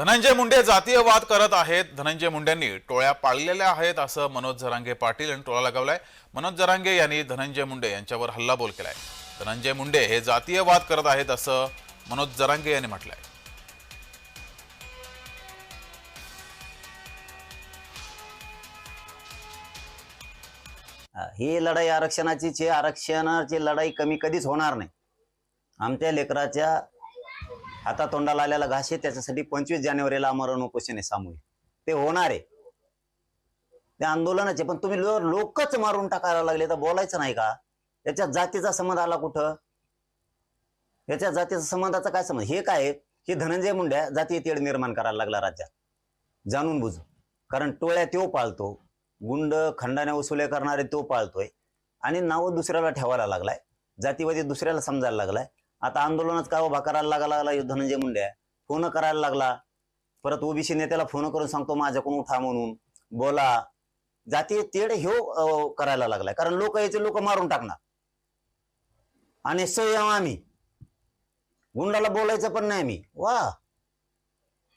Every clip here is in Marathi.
धनंजय मुंडे जातीयवाद करत आहेत. धनंजय मुंडेंनी टोळ्या पाळलेल्या आहेत असं मनोज जरांगे पाटील यांनी टोळा लगावलाय. मनोज जरांगे यांनी धनंजय मुंडे यांच्यावर हल्लाबोल केलाय. धनंजय मुंडे हे जातीयवाद करत आहेत असं मनोज जरांगे यांनी म्हटलंय. ही लढाई आरक्षणाची आरक्षणाची लढाई कमी कधीच होणार नाही. आमच्या लेकराच्या हातातोंडाला आलेला घास आहे त्याच्यासाठी पंचवीस जानेवारीला आमरण उपोषण आहे सामूहिक. ते होणार आहे. ते आंदोलनाचे पण तुम्ही लोकच मारून टाकायला लागले तर बोलायचं नाही का? याच्या जातीचा संबंध आला कुठं? याच्या जातीचा संबंधाचा काय संबंध? हे काय की हे धनंजय मुंड्या जातीय तेढ निर्माण करायला लागला राज्यात. जाणून बुजून. कारण टोळ्या तो पाळतो. गुंड खंडाने वसुले करणारे तो पाळतोय. आणि नाव दुसऱ्याला ठेवायला लागलाय. जातीवादी दुसऱ्याला समजायला लागलाय. आता आंदोलनच का उभा करायला लागा लागला धनंजय मुंड्या फोन करायला लागला. परत ओबीसी नेत्याला फोन करून सांगतो माझ्याकडून उठा म्हणून. बोला. जातीय तेढ ह्यो करायला लागलाय. कारण लोक याचे लोक मारून टाकणार. आणि संयम आम्ही. गुंडाला बोलायचं पण नाही मी वा.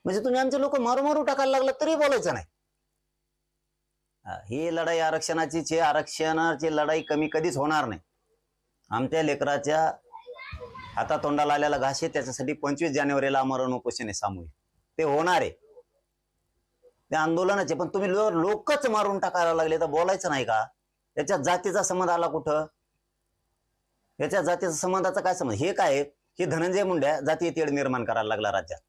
म्हणजे तुम्ही आमचे लोक मारू मारू टाकायला लागला तरी बोलायचं नाही. ही लढाई आरक्षणाची आरक्षणाची लढाई कमी कधीच होणार नाही. आमच्या लेकराच्या हातातोंडाला आलेला घास आहे त्याच्यासाठी पंचवीस जानेवारीला आमरण उपोषण आहे सामूहिक. ते होणार आहे. ते आंदोलनाचे पण तुम्ही लो- लोकच मारून टाकायला लागले तर बोलायचं नाही का? याच्या जातीचा संबंध आला कुठं? याच्या जातीचा संबंधाचा काय संबंध? हे काय की हे धनंजय मुंड्या जातीय तेढ निर्माण करायला लागला राज्यात.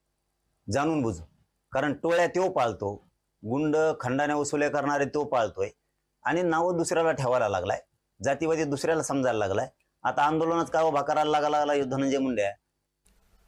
जाणून बुजून. कारण टोळ्या तो पाळतो गुंड खंडाने वसुले करणारे तो पाळतोय. आणि नाव दुसऱ्याला ठेवायला लागलाय. जातीवादी दुसऱ्याला समजायला लागलाय. आता आंदोलनात का उभा करायला लागा लागला धनंजय मुंडे